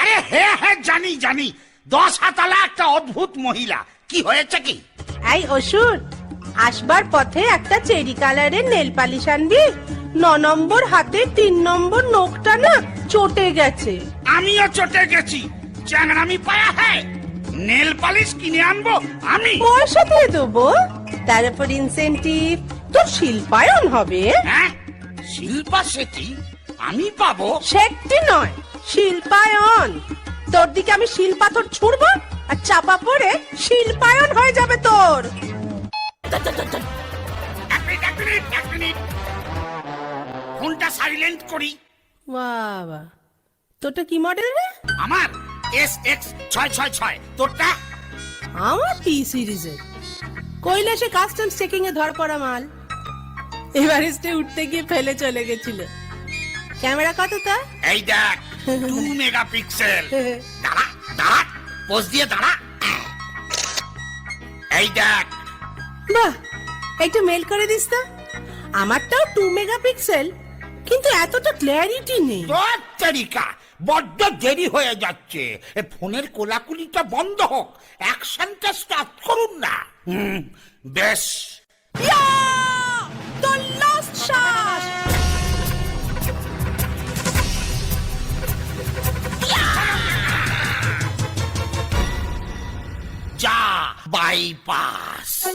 আরে হ্যাঁ হ্যাঁ জানি জানি। দশ হাতালা একটা অদ্ভুত মহিলা। কি হয়েছে কি? এই অসুর আসবার পথে একটা চেরি কালারের নেল পালিশ আনবি। ন নম্বর হাতে তিন নম্বর নোকটা না চটে গেছে। আমিও চটে গেছি। চ্যাংরামি পায়া হ্যাঁ নেল পালিশ কিনে আনব আমি। পয়সা দিয়ে দেবো। তার উপর ইনসেন্টিভ তোর শিল্পায়ন হবে। হ্যাঁ শিল্পা সেটি আমি পাবো? সেটি নয় শিল্পায়ন। তোর দিকে আমি শিলপাথর ছুড়বো আর চাপা পড়ে শিল্পায়ন হয়ে যাবে তোর। এক মিনিট এক মিনিট এক মিনিট। ফোনটা সাইলেন্ট করি। বাবা তোরটা কি মডেল রে? আমার এস এক্স ছয় ছয় ছয়। তোরটা? আমার পি সিরিজের কৈলাসে কাস্টমস চেকিং এ ধর পড়া মাল। এভারেস্টে উঠতে গিয়ে ফেলে চলে গেছিল। ক্যামেরা কত তা এই দেখ টু মেগাপিক্সেল। দাঁড়া দাঁড়া পোজ দিয়ে দাঁড়া। এই দেখ। বাহ একটু মেল করে দিস তো। আমারটাও টু মেগাপিক্সেল কিন্তু এতটা ক্ল্যারিটি নেই। তোর তারিকা বড্ড দেরি হয়ে যাচ্ছে। এ ফোনের কোলাকুলিটা বন্ধ হোক অ্যাকশনটা স্টার্ট করুন না। হুম, বেশ। ইয়া! Ja, bypass.